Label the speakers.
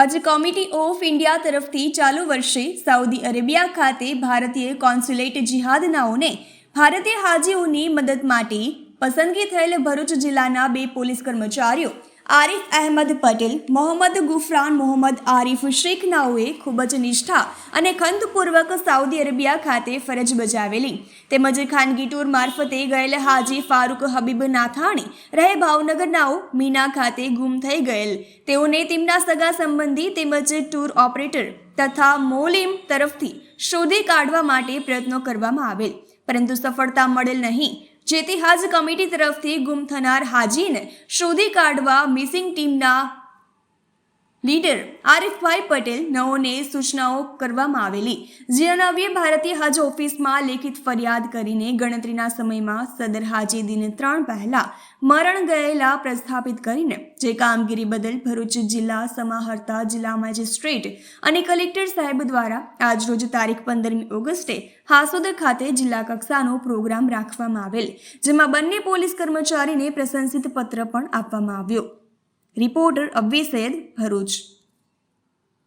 Speaker 1: હજ committee of India તરફથી ચાલુ વર્ષે સાઉદી અરેબિયા ખાતે ભારતીય કોન્સ્યુલેટ જિહાદનાઓને ભારતીય હાજીઓની મદદ માટે પસંદગી થયેલ ભરૂચ જિલ્લાના બે પોલીસ કર્મચારીઓ આરિફ અહેમદ પટેલ, મોહમ્મદ ગુફરાન મોહમ્મદ આરિફ શેખ નાઓએ ખૂબ જ નિષ્ઠા અને ખંતપૂર્વક સાઉદી અરેબિયા ખાતે ફરજ બજાવેલી. તેમજ ખાનગી ટૂર મારફતે ગયેલ હાજી ફારૂક હબીબ નાથાણી, રહે ભાવનગર નાઓ મીના ખાતે ગુમ થઈ ગયેલ. તેઓને તેમના સગા સંબંધી તેમજ ટૂર ઓપરેટર તથા મોલિમ તરફથી શોધી કાઢવા માટે પ્રયત્નો કરવામાં આવેલ. પરંતુ સફળતા મળેલ નહીં. જેથી હજ કમિટી તરફથી ગુમ થનાર હાજીને શોધી કાઢવા મિસિંગ ટીમના લીડર આરિફભાઈ પટેલ નવોને સૂચનાઓ કરવામાં આવેલી. જે અન્વયે ભારતીય હજ ઓફિસમાં લેખિત ફરિયાદ કરીને ગણતરીના સમયમાં સદર હાજી દિન ત્રણ પહેલા મરણ ગયેલા પ્રસ્થાપિત કરીને, જે કામગીરી બદલ ભરૂચ જિલ્લા સમાહર્તા જિલ્લા મેજિસ્ટ્રેટ અને કલેક્ટર સાહેબ દ્વારા આજરોજ તારીખ પંદરમી ઓગસ્ટે હાસોદર ખાતે જિલ્લા કક્ષાનો પ્રોગ્રામ રાખવામાં આવેલ, જેમાં બંને પોલીસ કર્મચારીને પ્રશંસિત પત્ર પણ આપવામાં આવ્યો. રિપોર્ટર અબ્વી સૈયદ ભરૂચ